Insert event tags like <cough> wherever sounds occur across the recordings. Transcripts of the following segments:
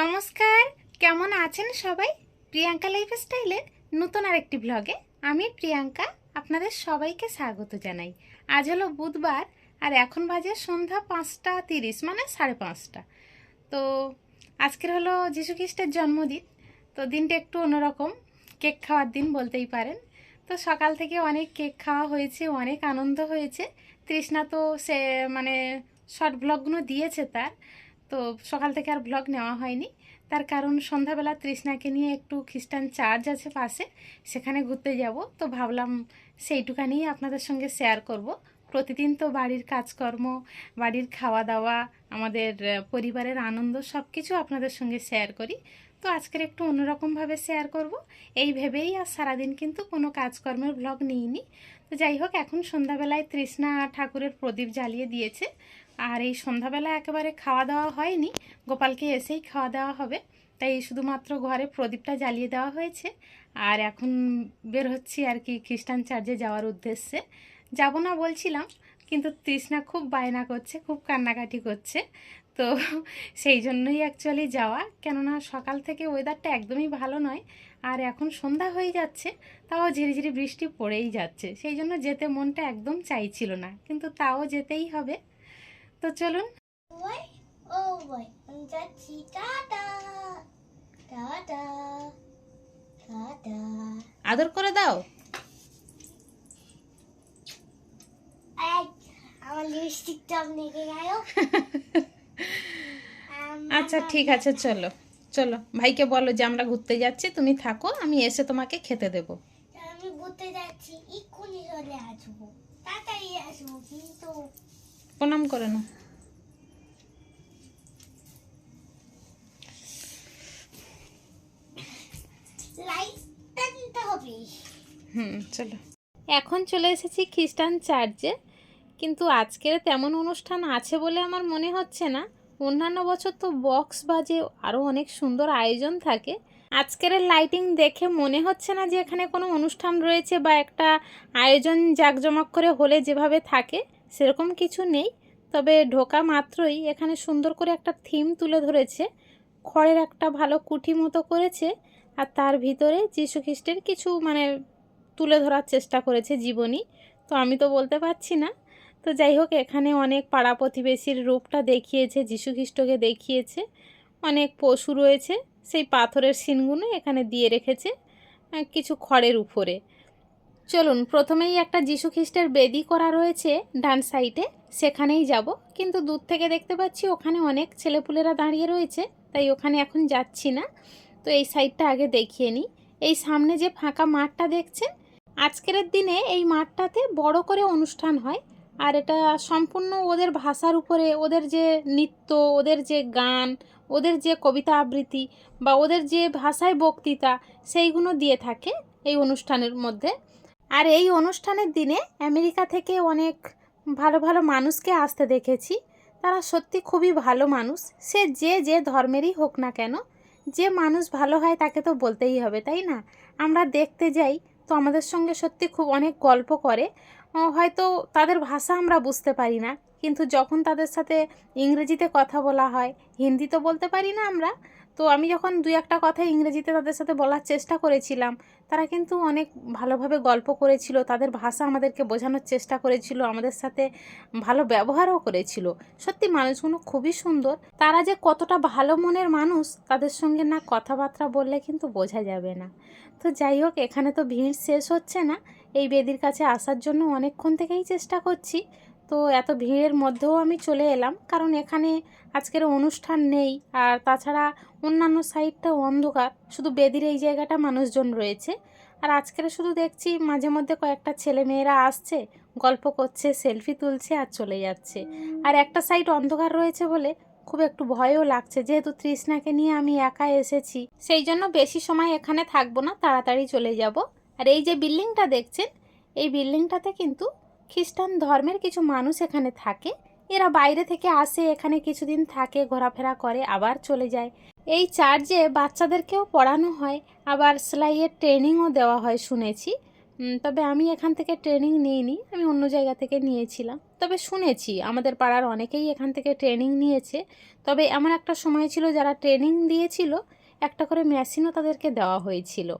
নমস্কার, কেমন আছেন সবাই? প্রিয়াঙ্কা লাইফ স্টাইলের নতুন আরেকটি ব্লগে আমি প্রিয়াঙ্কা আপনাদের সবাইকে স্বাগত জানাই। আজ হলো বুধবার আর এখন বাজে সন্ধ্যা পাঁচটা তিরিশ মানে সাড়ে পাঁচটা। তো আজকের হলো যীশু খ্রিস্টের জন্মদিন, তো দিনটা একটু অন্যরকম, কেক খাওয়ার দিন বলতেই পারেন। তো সকাল থেকে অনেক কেক খাওয়া হয়েছে, অনেক আনন্দ হয়েছে। তৃষ্ণা তো সে মানে শর্ট ব্লগগুলো দিয়েছে তার। তো সকাল থেকে আর ব্লগ নেওয়া হয়নি। তার কারণ সন্ধ্যাবেলা তৃষ্ণাকে নিয়ে একটু খ্রিস্টান চার্চ আছে পাশে, সেখানে ঘুরতে যাব। তো ভাবলাম সেইটুকানি আপনাদের সঙ্গে শেয়ার করব। প্রতিদিন তো বাড়ির কাজকর্ম, বাড়ির খাওয়া দাওয়া আমাদের পরিবারের আনন্দ সব কিছু আপনাদের সঙ্গে শেয়ার করি। তো আজকের একটু অন্যরকমভাবে শেয়ার করব। এই ভেবেই আর সারাদিন কিন্তু কোনো কাজকর্মের ব্লগ নিইনি। তো যাই হোক, এখন সন্ধ্যাবেলায় তৃষ্ণা ঠাকুরের প্রদীপ জ্বালিয়ে দিয়েছে। আর এই সন্ধ্যাবেলা একেবারে খাওয়া দাওয়া হয়নি, গোপালকে এসেই খাওয়া দাওয়া হবে। তাই শুধুমাত্র ঘরে প্রদীপটা জ্বালিয়ে দেওয়া হয়েছে। আর এখন বের হচ্ছি আর কি খ্রিস্টান চার্চে যাওয়ার উদ্দেশ্যে। যাব না বলছিলাম, কিন্তু তৃষ্ণা খুব বায়না করছে, খুব কান্নাকাটি করছে। তো সেই জন্যই অ্যাকচুয়ালি যাওয়া। কেননা সকাল থেকে ওয়েদারটা একদমই ভালো নয়, আর এখন সন্ধ্যা হয়ে যাচ্ছে, তাও ঝিরিঝিরি বৃষ্টি পড়েই যাচ্ছে। সেই জন্য যেতে মনটা একদম চাইছিল না, কিন্তু তাও যেতেই হবে। তো চলুন। আদর করে দাও। আমার লিপস্টিকটা নিয়ে গেল <laughs> আচ্ছা ঠিক আছে চলো চলো। ভাইকে বলো যে আমরা ঘুরতে যাচ্ছি তুমি থাকো আমি এসে তোমাকে খেতে দেব। আমি ঘুরতে যাচ্ছি এক্ষুনি চলে আসব। তাড়াতাড়ি আসব কিন্তু প্রণাম করে হবে। হুম চলো। এখন চলে এসেছি খ্রিস্টান চার্চে। কিন্তু আজকের তেমন অনুষ্ঠান আছে বলে আমার মনে হচ্ছে না। অন্যান্য বছর তো বক্স বাজে আরও অনেক সুন্দর আয়োজন থাকে। আজকের লাইটিং দেখে মনে হচ্ছে না যে এখানে কোনো অনুষ্ঠান রয়েছে বা একটা আয়োজন জাঁকজমক করে হলে যেভাবে থাকে সেরকম কিছু নেই। তবে ঢোকা মাত্রই এখানে সুন্দর করে একটা থিম তুলে ধরেছে। খড়ের একটা ভালো কুঠি মতো করেছে আর তার ভিতরে যীশু খ্রিস্টের কিছু মানে তুলে ধরার চেষ্টা করেছে জীবনী। তো আমি তো বলতে পারছি না। তো যাই হোক, এখানে অনেক পাড়া প্রতিবেশীর রূপটা দেখিয়েছে খ্রিস্টকে দেখিয়েছে। অনেক পশু রয়েছে, সেই পাথরের সিনগুলো এখানে দিয়ে রেখেছে কিছু খড়ের উপরে। চলুন, প্রথমেই একটা যীশু খ্রিস্টের বেদি করা রয়েছে ডান সাইডে। সেখানেই যাব। কিন্তু দূর থেকে দেখতে পাচ্ছি ওখানে অনেক ছেলেপুলেরা দাঁড়িয়ে রয়েছে, তাই ওখানে এখন যাচ্ছি না। তো এই সাইডটা আগে দেখিয়ে নিই। এই সামনে যে ফাঁকা মাঠটা দেখছেন, আজকের দিনে এই মাঠটাতে বড় করে অনুষ্ঠান হয়। আর এটা সম্পূর্ণ ওদের ভাষার উপরে, ওদের যে নৃত্য, ওদের যে গান, ওদের যে কবিতা আবৃত্তি বা ওদের যে ভাষায় বক্তৃতা, সেইগুলো দিয়ে থাকে এই অনুষ্ঠানের মধ্যে। আর এই অনুষ্ঠানের দিনে আমেরিকা থেকে অনেক ভালো ভালো মানুষকে আসতে দেখেছি। তারা সত্যি খুবই ভালো মানুষ। সে যে যে ধর্মেরই হোক না কেন, যে মানুষ ভালো হয় তাকে তো বলতেই হবে, তাই না? আমরা দেখতে যাই তো আমাদের সঙ্গে সত্যি খুব অনেক গল্প করে। হয়তো তাদের ভাষা আমরা বুঝতে পারি না, কিন্তু যখন তাদের সাথে ইংরেজিতে কথা বলা হয় হিন্দি তো বলতে পারি না আমরা তো আমি যখন দুই একটা কথা ইংরেজিতে তাদের সাথে বলার চেষ্টা করেছিলাম, তারা কিন্তু অনেক ভালোভাবে গল্প করেছিল, তাদের ভাষা আমাদেরকে বোঝানোর চেষ্টা করেছিল, আমাদের সাথে ভালো ব্যবহারও করেছিল। সত্যি মানুষগুলো খুবই সুন্দর। তারা যে কতটা ভালো মনের মানুষ, তাদের সঙ্গে না কথাবার্তা বললে কিন্তু বোঝা যাবে না। তো যাই হোক, এখানে তো ভিড় শেষ হচ্ছে না। এই বেদির কাছে আসার জন্য অনেকক্ষণ থেকেই চেষ্টা করছি। তো এত ভিড়ের মধ্যেও আমি চলে এলাম, কারণ এখানে আজকের অনুষ্ঠান নেই। আর তাছাড়া অন্যান্য সাইডটা অন্ধকার, শুধু বেদির এই জায়গাটা মানুষজন রয়েছে। আর আজকের শুধু দেখছি মাঝে মধ্যে কয়েকটা ছেলে মেয়েরা আসছে, গল্প করছে, সেলফি তুলছে আর চলে যাচ্ছে। আর একটা সাইড অন্ধকার রয়েছে বলে খুব একটু ভয়ও লাগছে, যেহেতু তৃষ্ণাকে নিয়ে আমি একা এসেছি। সেই জন্য বেশি সময় এখানে থাকব না, তাড়াতাড়ি চলে যাব। আর এই যে বিল্ডিংটা দেখছেন, এই বিল্ডিংটাতে কিন্তু খ্রিস্টান ধর্মের কিছু মানুষ এখানে থাকে। এরা বাইরে থেকে আসে, এখানে কিছুদিন থাকে, ঘোরাফেরা করে, আবার চলে যায়। এই চার্চে বাচ্চাদেরকেও পড়ানো হয়, আবার সেলাইয়ের ট্রেনিংও দেওয়া হয় শুনেছি। তবে আমি এখান থেকে ট্রেনিং নিইনি, আমি অন্য জায়গা থেকে নিয়েছিলাম। তবে শুনেছি, আমাদের পাড়ার অনেকেই এখান থেকে ট্রেনিং নিয়েছে। তবে এমন একটা সময় ছিল যারা ট্রেনিং দিয়েছিল, একটা করে মেশিনও তাদেরকে দেওয়া হয়েছিল।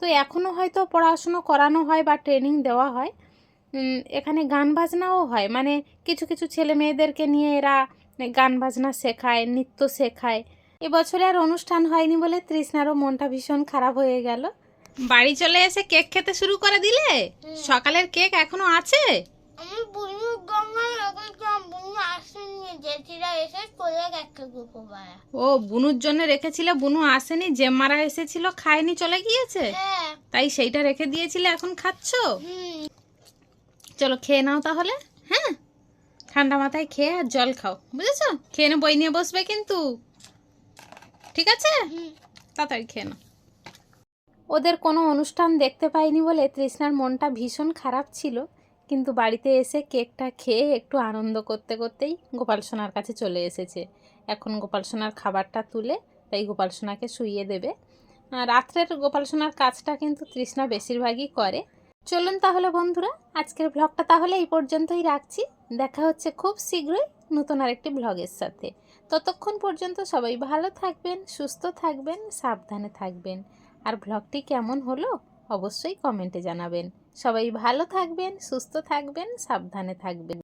তো এখনও হয়তো পড়াশুনো করানো হয় বা ট্রেনিং দেওয়া হয় এখানে গান বাজনাও হয়। মানে কিছু কিছু ছেলে মেয়েদেরকে নিয়ে এরা গান বাজনা শেখায় নৃত্য শেখায়। এবছরে আর অনুষ্ঠান হয়নি বলে তৃষ্ণারও মনটা ভীষণ খারাপ হয়ে গেল। বাড়ি চলে এসে কেক খেতে শুরু করে দিলে? সকালের কেক এখনও আছে? আমি বুনু গঙ্গায় রেখেছিলাম বুনু আসেনি জেঠিরা এসে চলে গেছে দুপুরবেলা ও বুনুর জন্য রেখেছিলে বুনু আসেনি জেম্মারা এসেছিল খায়নি চলে গিয়েছে? হ্যাঁ। তাই সেইটা রেখে দিয়েছিলে এখন খাচ্ছ? হুম। চলো খেয়ে নাও তাহলে হ্যাঁ? ঠান্ডা মাথায় খেয়ে আর জল খাও বুঝেছ? খেয়ে বই নিয়ে বসবে কিন্তু। ঠিক আছে? তাড়াতাড়ি খেয়ে নাও। ওদের কোনো অনুষ্ঠান দেখতে পাইনি বলে তৃষ্ণার মনটা ভীষণ খারাপ ছিল কিন্তু বাড়িতে এসে কেকটা খেয়ে একটু আনন্দ করতে করতেই গোপাল সোনার কাছে চলে এসেছে। এখন গোপাল সোনার খাবারটা তুলে তাই গোপাল সোনাকে শুইয়ে দেবে। আর রাত্রের গোপাল সোনার কাজটা কিন্তু তৃষ্ণা বেশিরভাগই করে। চলুন তাহলে বন্ধুরা, আজকের ব্লগটা তাহলে এই পর্যন্তই রাখছি। দেখা হচ্ছে খুব শীঘ্রই নতুন আরেকটি ব্লগের সাথে। ততক্ষণ পর্যন্ত সবাই ভালো থাকবেন, সুস্থ থাকবেন, সাবধানে থাকবেন। আর ব্লগটি কেমন হলো অবশ্যই কমেন্টে জানাবেন। সবাই ভালো থাকবেন, সুস্থ থাকবেন, সাবধানে থাকবেন।